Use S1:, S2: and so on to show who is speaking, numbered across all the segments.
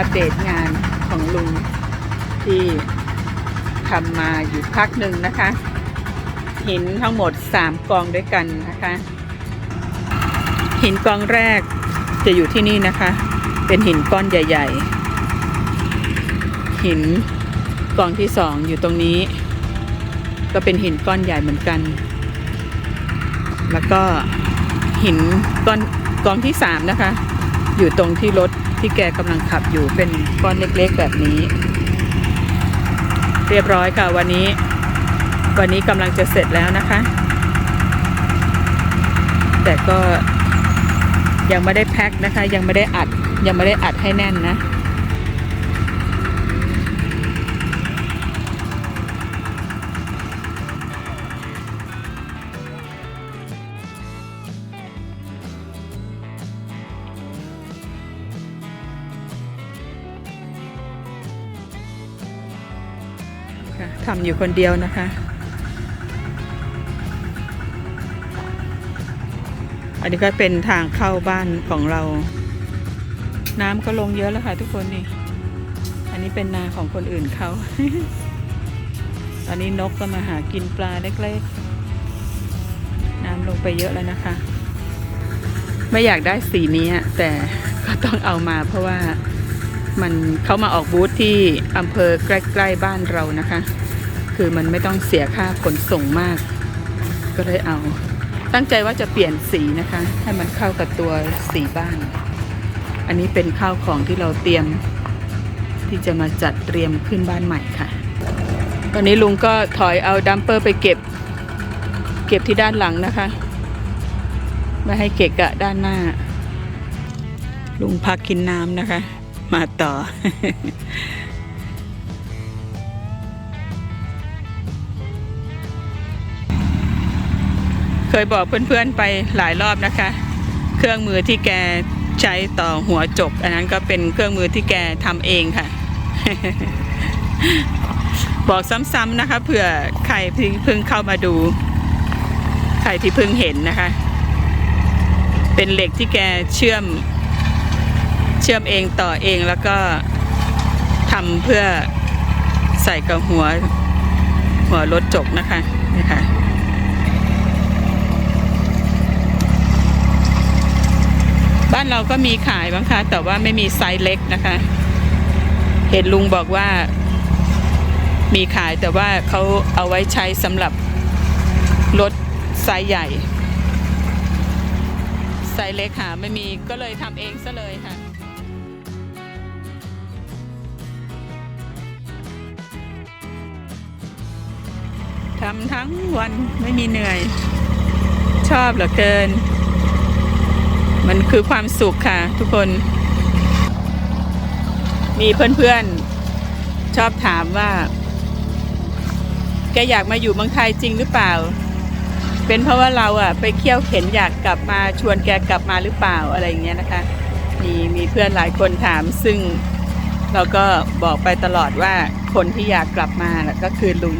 S1: อัปเดตงานของลุงที่ทำมาอยู่พักหนึ่งนะคะ หินทั้งหมด 3 กองด้วยกันนะคะ หินกองแรกจะอยู่ที่นี่นะคะ เป็นหินก้อนใหญ่ ๆ หินกองที่สองอยู่ตรงนี้ ก็เป็นหินก้อนใหญ่เหมือนกัน แล้วก็หินก้อนกองที่สามนะคะ อยู่ตรงที่รถ ที่แกกำลังขับอยู่เป็นก้อนเล็กๆแบบนี้ เรียบร้อยค่ะวันนี้ วันนี้กำลังจะเสร็จแล้วนะคะ แต่ก็ยังไม่ได้แพ็คนะคะ ยังไม่ได้อัดยังไม่ได้อัดให้แน่นนะ ค่ะทำอยู่คนเดียวนะคะ อันนี้ก็เป็นทางเข้าบ้านของเรา น้ำก็ลงเยอะแล้วค่ะทุกคนนี่ อันนี้เป็นนาของคนอื่นเขา ตอนนี้นกก็มาหากินปลาเล็กๆ น้ำลงไปเยอะแล้วนะคะ ไม่อยากได้สีนี้แต่ก็ต้องเอามาเพราะว่า มันเขามาออกบูธที่อำเภอใกล้ๆบ้านเรานะคะ คือมันไม่ต้องเสียค่าขนส่งมาก ก็เลยเอา ตั้งใจว่าจะเปลี่ยนสีนะคะ ให้มันเข้ากับตัวสีบ้าน อันนี้เป็นข้าวของที่เราเตรียมที่จะมาจัดเตรียมขึ้นบ้านใหม่ค่ะ ตอนนี้ลุงก็ถอยเอาดัมเปอร์ไปเก็บ เก็บที่ด้านหลังนะคะไม่ให้เกะกะด้านหน้า ลุงพักกินน้ำนะคะ มาต่อ เคยบอกเพื่อนๆไปหลายรอบนะคะ เครื่องมือที่แกใช้ต่อหัวจก อันนั้นก็เป็นเครื่องมือที่แกทำเองค่ะ บอกซ้ำๆนะคะเผื่อใครที่เพิ่งเข้ามาดู ใครที่เพิ่งเห็นนะคะ เป็นเหล็กที่แกเชื่อม เชื่อมเองต่อเองแล้วก็ทำเพื่อใส่กับหัวหัวรถจกนะคะนี่ค่ะบ้านเราก็มีขายบ้างคะแต่ว่าไม่มีไซส์เล็กนะคะ เห็นลุงบอกว่า มีขายแต่ว่าเขาเอาไว้ใช้สำหรับรถไซส์ใหญ่ไซส์เล็กหาไม่มีก็เลยทำเองซะเลยค่ะ ทำทั้งวันไม่มีเหนื่อย ชอบเหลือเกิน มันคือความสุขค่ะ ทุกคน มีเพื่อนๆ ชอบถามว่า แกอยากมาอยู่เมืองไทยจริงหรือเปล่า เป็นเพราะว่าเราอะไปเที่ยวเข็นอยากกลับมาชวนแกกลับมาหรือเปล่าอะไรอย่างเงี้ยนะคะ มีมีเพื่อนหลายคนถามซึ่งเราก็บอกไปตลอดว่าคนที่อยากกลับมาน่ะก็คือลุง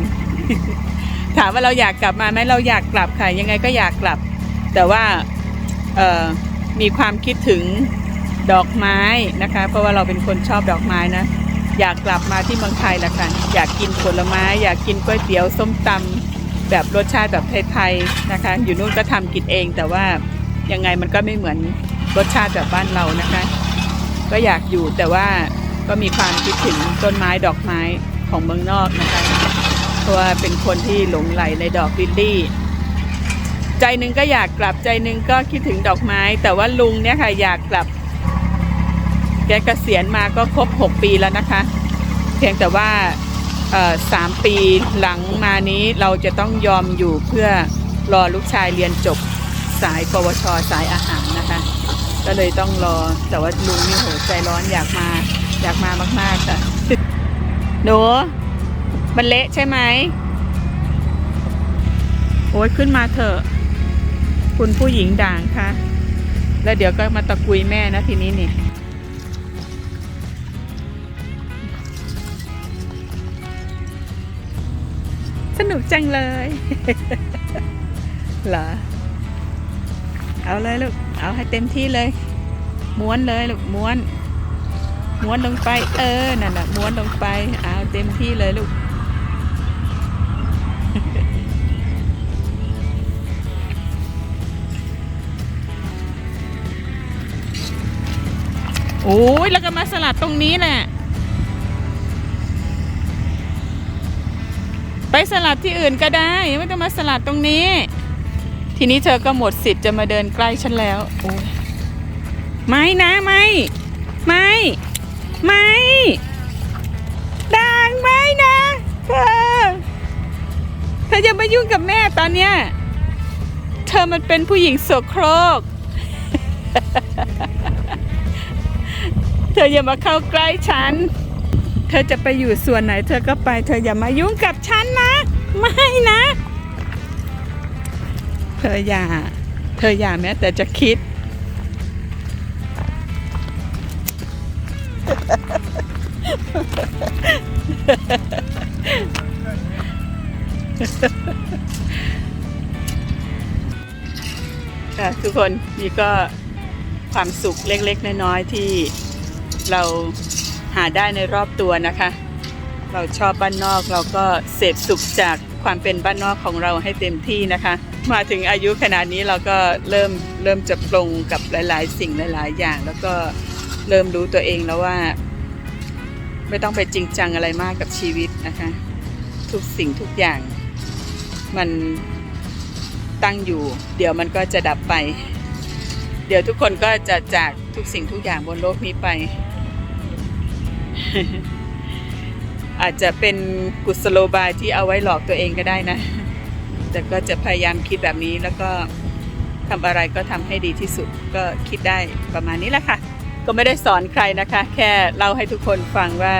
S1: ถามว่าเราอยากกลับมาไหมเราอยากกลับค่ะ ยังไงก็อยากกลับ แต่ว่าเออมีความคิดถึงดอกไม้นะคะ เพราะว่าเราเป็นคนชอบดอกไม้นะ อยากกลับมาที่เมืองไทยละค่ะ อยากกินผลไม้ อยากกินก๋วยเตี๋ยวส้มตำแบบรสชาติแบบไทยๆนะคะ อยู่นู่นก็ทำกินเอง แต่ว่ายังไงมันก็ไม่เหมือนรสชาติแบบบ้านเรานะคะ ก็อยากอยู่แต่ว่าก็มีความคิดถึงต้นไม้ดอกไม้ของเมืองนอกนะคะ เพราะว่าเป็นคนที่หลงไหลในดอกลิลลี่ ใจหนึ่งก็อยากกลับใจหนึ่งก็คิดถึงดอกไม้ แต่ว่าลุงเนี่ยค่ะอยากกลับ แกเกษียณมาก็ครบ 6 ปีแล้วนะคะ เพียงแต่ว่าเออสามปีหลังมานี้เราจะต้องยอมอยู่เพื่อรอลูกชายเรียนจบสายปวชสายอาหารนะคะ ก็เลยต้องรอแต่ว่าลุงนี่โหใจร้อนอยากมา อยากมามากๆค่ะหนู มันเละใช่ไหม โอ้ยขึ้นมาเถอะ คุณผู้หญิงด่างค่ะแล้วเดี๋ยวก็มาตะกุยแม่นะทีนี้นี่สนุกจังเลยเหรอ เอาเลยลูก เอาให้เต็มที่เลย ม้วนเลยลูก ม้วน ม้วนลงไป เออ นั่นแหละม้วนลงไป เอาเต็มที่เลยลูก โอ้ยแล้วก็มาสลัดตรงนี้แหละ ไปสลัดที่อื่นก็ได้ ไม่ต้องมาสลัดตรงนี้ ทีนี้เธอก็หมดสิทธิ์จะมาเดินใกล้ฉันแล้ว โอ้ยไม่นะไม่ ไม่ ไม่ดังไม่นะเธอเธอจะมายุ่งกับแม่ตอนเนี้ยเธอมันเป็นผู้หญิงโสโครก เธออย่ามาเข้าใกล้ฉัน เธอจะไปอยู่ส่วนไหน เธอก็ไป เธออย่ามายุ่งกับฉันนะ ไม่นะ เธออย่า เธออย่าแม้แต่จะคิด ค่ะทุกคนนี่ก็ความสุขเล็กๆ น้อยๆที่ เราหาได้ในรอบตัวนะคะ เราชอบบ้านนอกเราก็เสพสุขจากความเป็นบ้านนอกของเราให้เต็มที่นะคะ มาถึงอายุขนาดนี้เราก็เริ่มเริ่มจะปรงกับหลาย ๆ สิ่งหลาย ๆ อย่าง แล้วก็เริ่มรู้ตัวเองแล้วว่า ไม่ต้องไปจริงจังอะไรมากกับชีวิตนะคะ ทุกสิ่งทุกอย่าง มันตั้งอยู่ เดี๋ยวมันก็จะดับไป เดี๋ยวทุกคนก็จะจากทุกสิ่งทุกอย่างบนโลกนี้ไป อาจจะเป็นกุศโลบายที่เอาไว้หลอกตัวเองก็ได้นะ แต่ก็จะพยายามคิดแบบนี้แล้วก็ทำอะไรก็ทำให้ดีที่สุดก็คิดได้ประมาณนี้แหละค่ะ ก็ไม่ได้สอนใครนะคะ แค่เล่าให้ทุกคนฟังว่า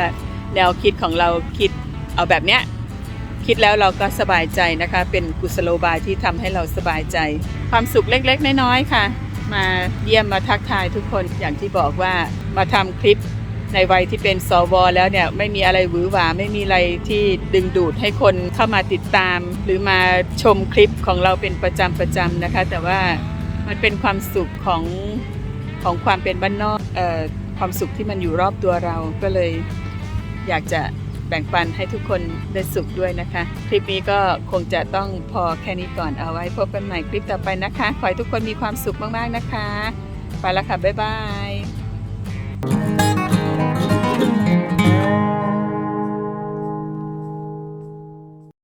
S1: แนวคิดของเราคิดเอาแบบเนี้ยคิดแล้วเราก็สบายใจนะคะ เป็นกุศโลบายที่ทำให้เราสบายใจ ความสุขเล็กๆ น้อยๆค่ะ มาเยี่ยมมาทักทายทุกคนอย่างที่บอกว่ามาทำคลิป ในวัยที่เป็นสวแล้วเนี่ยไม่มีอะไรหวือหวาไม่มีอะไรที่ดึงดูดให้คนเข้ามาติดตาม หรือมาชมคลิปของเราเป็นประจำประจำนะคะ แต่ว่ามันเป็นความสุขของของความเป็นบ้านนอกเอ่อความสุขที่มันอยู่รอบตัวเราก็เลยอยากจะแบ่งปันให้ทุกคนได้สุขด้วยนะคะ คลิปนี้ก็คงจะต้องพอแค่นี้ก่อนเอาไว้พบกันใหม่คลิปต่อไปนะคะ ขอให้ทุกคนมีความสุขมากๆนะคะ ไปล้วค่ะ บ๊ายบาย Thank you.